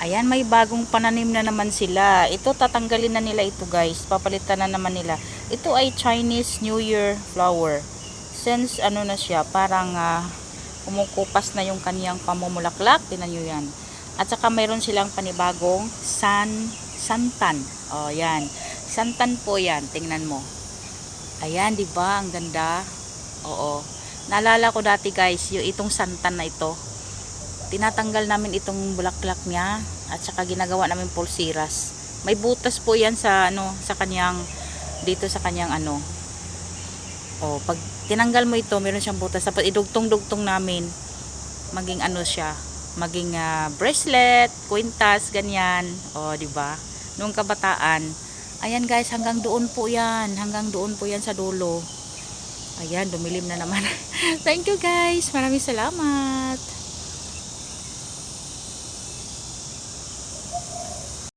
Ayan, may bagong pananim na naman sila. Ito, tatanggalin na nila ito guys. Papalitan na naman nila. Ito ay Chinese New Year flower. Since ano na siya, parang ah, kumukupas na yung kaniyang pamumulaklak. Tinan nyo yan. At saka mayroon silang panibagong san, santan. O, yan. Santan po yan. Tingnan mo. Ayan, di ba? Ang ganda. Oo. Naalala ko dati guys, yung itong santan na ito. Tinatanggal namin itong bulaklak niya at saka ginagawa namin pulsiras. May butas po 'yan sa ano, sa kanyang dito sa kanyang ano. Oh, pag tinanggal mo ito, meron siyang butas. Tapos idugtong-dugtong namin maging ano siya, maging ah, bracelet, kwintas, ganyan. Oh, di ba? Noong kabataan. Ayan guys, hanggang doon po 'yan. Hanggang doon po 'yan sa dulo. Ayan, dumilim na naman. Thank you guys. Maraming salamat.